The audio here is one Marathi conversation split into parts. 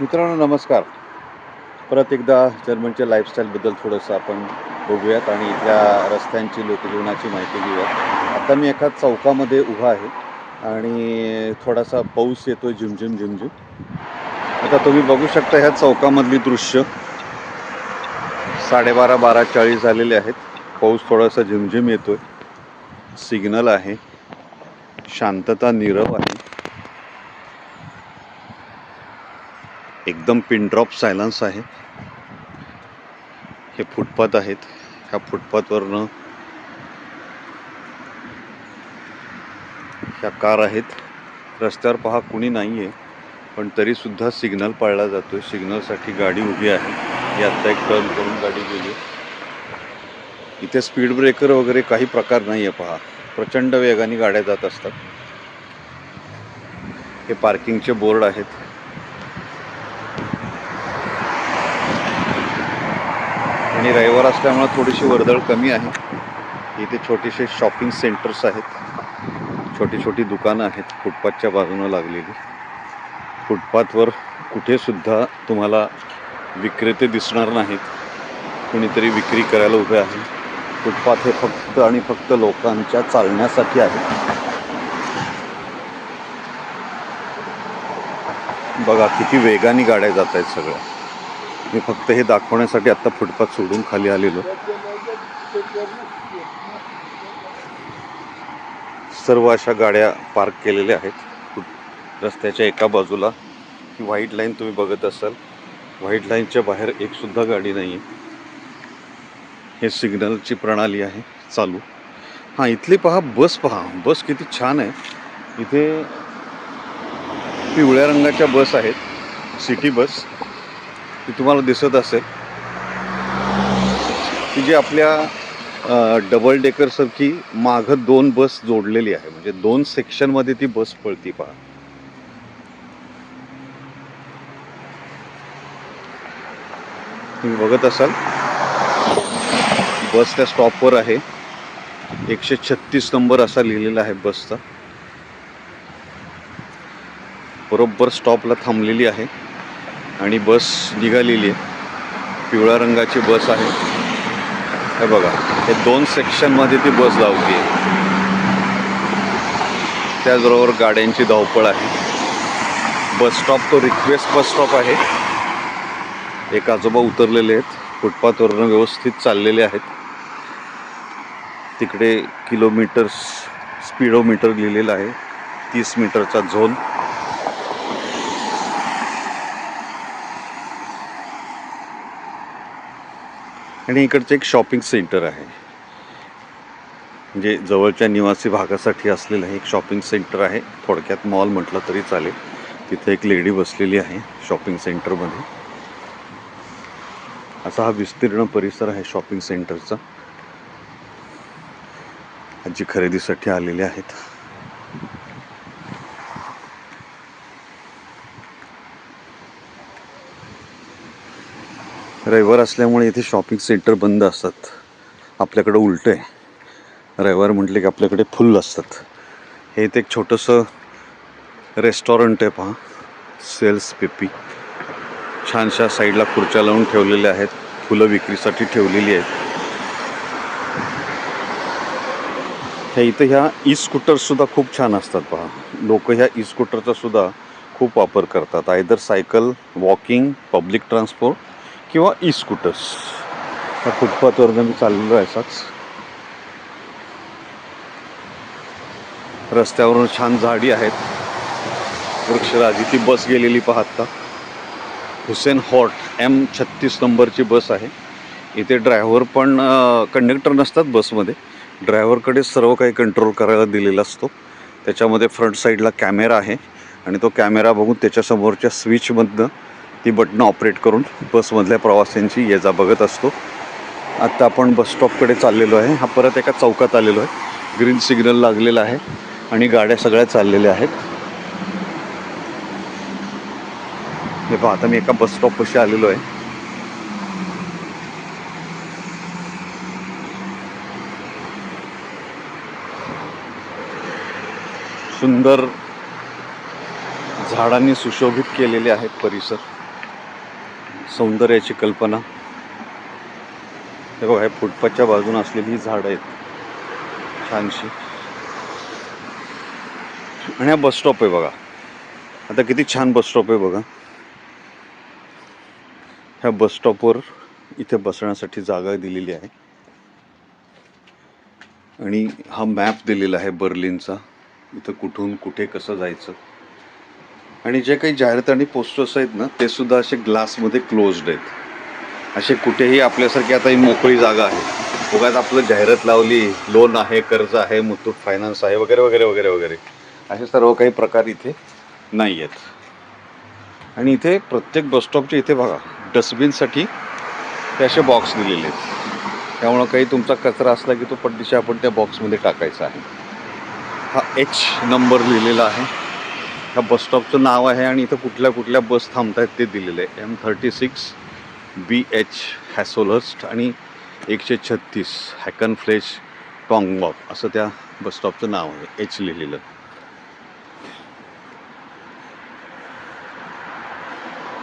मित्रांनो नमस्कार. परत एकदा जर्मनच्या लाईफस्टाईलबद्दल थोडंसं आपण बघूयात आणि इथल्या रस्त्यांची लोकजीवनाची माहिती घेऊयात. आता मी एका चौकामध्ये उभा आहे आणि थोडासा पाऊस येतोय झिमझिम झिमझिम. आता तुम्ही बघू शकता ह्या चौकामधली दृश्य. साडेबारा बारा चाळीस झालेले आहेत. पाऊस थोडासा झिमझिम येतोय. सिग्नल आहे. शांतता नीरव आहे. एकदम पिन ड्रॉप सायलन्स आहे. हे फुटपाथ आहेत. ह्या फुटपाथवरनं ह्या कार आहेत. रस्त्यावर पहा कुणी नाही आहे पण तरीसुद्धा सिग्नल पाळला जातो आहे सिग्नलसाठी गाडी उभी आहे. ही आत्ता एक टर्न करून गाडी गेली. इथे स्पीड ब्रेकर वगैरे काही प्रकार नाही आहे पहा. प्रचंड वेगाने गाड्या जात असतात. हे पार्किंगचे बोर्ड आहेत. आणि रविवार असल्यामुळे थोडीशी वर्दळ कमी आहे. इथे छोटेसे शॉपिंग सेंटर्स आहेत. छोटी छोटी दुकानं आहेत फुटपाथच्या बाजूनं लागलेली. फुटपाथवर कुठेसुद्धा तुम्हाला विक्रेते दिसणार नाहीत. कुणीतरी विक्री करायला उभे आहे. फुटपाथ हे फक्त आणि फक्त लोकांच्या चालण्यासाठी आहे. बघा किती वेगाने गाड्या जात आहेत सगळ्या. मी फक्त हे दाखवण्यासाठी आत्ता फुटपाथ सोडून खाली आलेलो. सर्व अशा गाड्या पार्क केलेल्या आहेत. रस्त्याच्या एका बाजूला ही व्हाईट लाईन तुम्ही बघत असाल. व्हाईट लाईनच्या बाहेर एकसुद्धा गाडी नाही आहे हे सिग्नलची प्रणाली आहे चालू. हां इथली पहा बस पहा. बस किती छान आहे. इथे पिवळ्या रंगाच्या बस आहेत. City bus. ती तुम्हाला दिसत असेल. की जी आपल्या डबल डेकरसारखी मागं दोन बस जोडलेली आहे. म्हणजे दोन सेक्शनमध्ये ती बस पळती पहा. तुम्ही बघत असाल. बस त्या स्टॉपवर आहे. एकशे छत्तीस नंबर असा लिहिलेला आहे बसचा. बरोबर स्टॉपला थांबलेली आहे. आणि बस निघालेली आहे. पिवळ्या रंगाची बस आहे. हे बघा हे दोन सेक्शनमध्ये ती बस लावली आहे. त्याचबरोबर गाड्यांची धावपळ आहे. बस स्टॉप तो रिक्वेस्ट बस स्टॉप आहे. एक आजोबा उतरलेले आहेत. फुटपाथवरनं व्यवस्थित चाललेले आहेत. तिकडे किलोमीटर्स स्पीडोमीटर लिहिलेलं आहे. तीस मीटरचा झोन आणि इकडचं एक शॉपिंग सेंटर आहे. म्हणजे जवळच्या निवासी भागासाठी असलेलं हे एक शॉपिंग सेंटर आहे. थोडक्यात मॉल म्हटलं तरी चालेल. तिथे एक लेडी बसलेली आहे शॉपिंग सेंटरमध्ये. असा हा विस्तीर्ण परिसर आहे शॉपिंग सेंटरचा. जी खरेदीसाठी आलेले आहेत. रविवार असल्यामुळे इथे शॉपिंग सेंटर बंद असतात. आपल्याकडं उलटं आहे. रविवार म्हटले की आपल्याकडे फुल असतात. हे इथे एक छोटंसं रेस्टॉरंट आहे पहा. सेल्स पेपी छानशा साईडला खुर्च्या लावून ठेवलेल्या आहेत. फुलं विक्रीसाठी ठेवलेली आहेत. ह्या इथं ह्या ई स्कूटर्ससुद्धा खूप छान असतात पहा. लोक ह्या ई स्कूटरचासुद्धा खूप वापर करतात. Either cycle walking public transport किंवा ई स्कूटर्स ह्या फुटपाथवरनं मी चाललेलो आहे असाच रस्त्यावरून छान झाडी आहेत. वृक्षराजी ती बस गेलेली पाहता हुसेन हॉट एम छत्तीस नंबरची बस आहे. इथे ड्रायव्हर पण कंडक्टर नसतात बसमध्ये. ड्रायव्हरकडे सर्व काही कंट्रोल करायला दिलेला असतो. त्याच्यामध्ये फ्रंट साईडला कॅमेरा आहे. आणि तो कॅमेरा बघून त्याच्यासमोरच्या स्विचमधनं ती बटणं ऑपरेट करून बसमधल्या प्रवाशांची ये जा बघत असतो. आत्ता आपण बस स्टॉपकडे चाललेलो आहे. हा परत एका चौकात आलेलो आहे. ग्रीन सिग्नल लागलेला आहे आणि गाड्या सगळ्या चाललेल्या आहेत. हे पहा आता मी एका बस स्टॉपपाशी आलेलो आहे. सुंदर झाडांनी सुशोभित केलेले आहेत परिसर. सौंदर्याची कल्पना. हे बघा हे फुटपाथच्या बाजूने असलेली ही झाडं आहेत. छानशी. आणि हा बस स्टॉप आहे बघा. आता किती छान बस स्टॉप आहे बघा. ह्या बस स्टॉपवर इथे बसण्यासाठी जागा दिलेली आहे. आणि हा मॅप दिलेला आहे बर्लिनचा. इथं कुठून कुठे कसं जायचं. आणि जे काही जाहिरात आणि पोस्टर्स आहेत ना ते सुद्धा असे ग्लासमध्ये क्लोज्ड आहेत. असे कुठेही आपल्यासारखी आता ही मोकळी जागा आहे. उगाच आपलं जाहिरात लावली लोन आहे कर्ज आहे मुथूट फायनान्स आहे वगैरे वगैरे वगैरे वगैरे. असे सर्व काही प्रकार इथे नाही आहेत आणि इथे प्रत्येक बसस्टॉपच्या इथे बघा डस्टबिनसाठी ते असे बॉक्स दिलेले आहेत. त्यामुळं काही तुमचा कचरा असला की तो पड्डीशी आपण त्या बॉक्समध्ये टाकायचा आहे. हा एच नंबर लिहिलेला आहे. ह्या बसस्टॉपचं नाव आहे आणि इथं कुठल्या कुठल्या बस थांबत आहेत ते दिलेलं आहे. M thirty six B H हॅसोलस्ट आणि एकशे छत्तीस हॅकन फ्लेश टॉंगबॉक असं त्या बसस्टॉपचं नाव आहे. एच लिहिलेलं.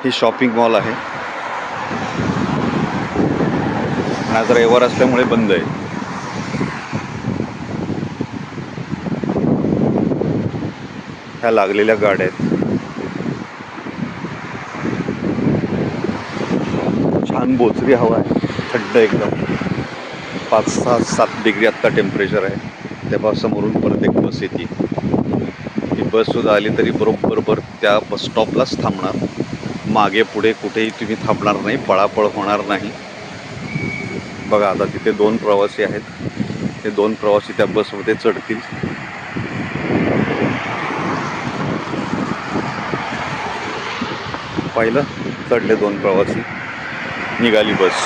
हे शॉपिंग मॉल आहे. आणि आज रविवार असल्यामुळे बंद आहे. ह्या लागलेल्या गाड्या आहेत. छान बोचरी हवा आहे. थंड एकदम. पाच सहा सात डिग्री आत्ता टेम्परेचर आहे. तेव्हा समोरून परत एक बस येते. ही बससुद्धा आली तरी बरोबर बर त्या बस स्टॉपलाच थांबणार. मागे पुढे कुठेही तुम्ही थांबणार नाही. पळापळ होणार नाही. बघा आता तिथे दोन प्रवासी आहेत. ते दोन प्रवासी त्या बसमध्ये चढतील. पाहिलं चढले दोन प्रवासी निघाली बस.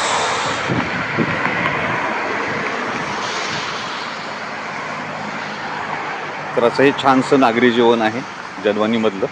तर असं हे छानसं नागरी जीवन आहे जनवानीमधलं